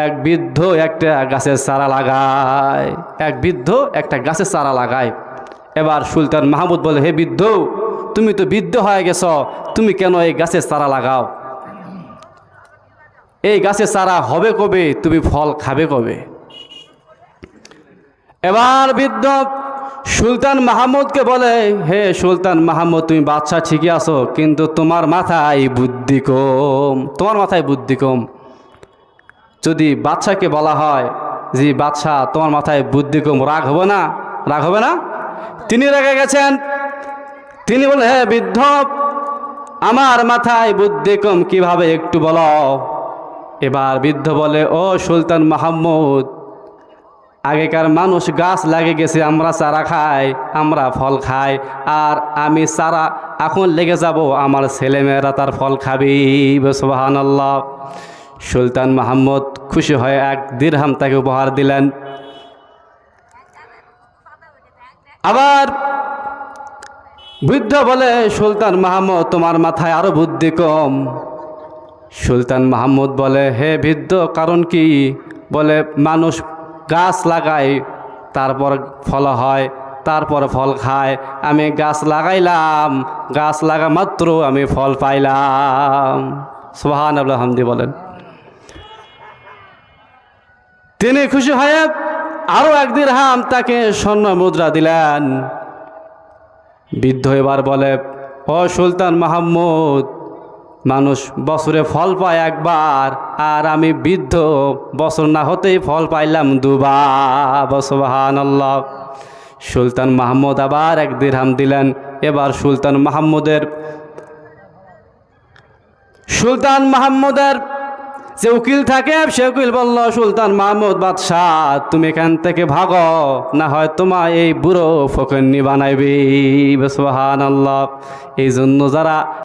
এক বৃদ্ধ একটা গাছের চারা লাগায়। এক বৃদ্ধ একটা গাছের চারা লাগায়। এবার সুলতান মাহমুদ বলে, হে বৃদ্ধ, তুমি তো বৃদ্ধ হয়ে গেছ, তুমি কেন এই গাছের চারা লাগাও? এই গাছের চারা হবে কবে? তুমি ফল খাবে কবে? এবার বৃদ্ধ সুলতান মাহমুদকে বলে, হে সুলতান মাহমুদ, তুমি বাদশাহ ঠিকই আছো, কিন্তু তোমার মাথায় বুদ্ধি কম, তোমার মাথায় বুদ্ধি কম। যদি বাদশাকে বলা হয় যে, বাচ্চা, তোমার মাথায় বুদ্ধি কম রাগ হবে না? রাগ হবে না? তিনি রেগে গেছেন। তিনি বলেন হ্যাঁ বৃদ্ধ, আমার মাথায় বুদ্ধি কম কীভাবে একটু বলো? এবার বৃদ্ধ বলে, ও সুলতান মাহমুদ, আগেকার মানুষ গাছ লাগে গেছে, আমরা চারা খাই, আমরা ফল খাই, আর আমি চারা এখন লেগে যাব, আমার ছেলেমেয়েরা তার ফল খাবি। সুবাহান আল্লাহ সুলতান মাহমুদ খুশি হয়ে এক দিরহাম তাকে উপহার দিলেন। আবার বৃদ্ধ বলে, সুলতান মাহমুদ, তোমার মাথায় আরও বুদ্ধি কম। সুলতান মাহমুদ বলে, হে বৃদ্ধ, কারণ কি? বলে, মানুষ গাছ লাগায়, তারপর ফল হয়, তারপর ফল খায়। আমি গাছ লাগাইলাম, গাছ লাগা মাত্র আমি ফল পাইলাম। সোহান আবুল হামদি বলেন। তিনি খুশি হয়ে আরও একদিন হাম তাকে স্বর্ণ মুদ্রা দিলেন। বৃদ্ধ এবার বলে, ও সুলতান মাহমুদ, মানুষ বছরে ফল পায় একবার, আর আমি বৃদ্ধ, বছর না হতেই ফল পাইলাম দুবার। সুলতান মাহমুদ আবার এক দিরহাম দিলেন, এবার সুলতান মাহমুদের সুলতান মাহমুদের যে উকিল থাকে, সে উকিল বলল, সুলতান মাহমুদ বাদশাহ, তুমি এখান থেকে ভাগো, না হয় তোমার এই বুড়ো ফকন্নি বানাইবি। বেসবাহান আল্লাহ এই জন্য যারা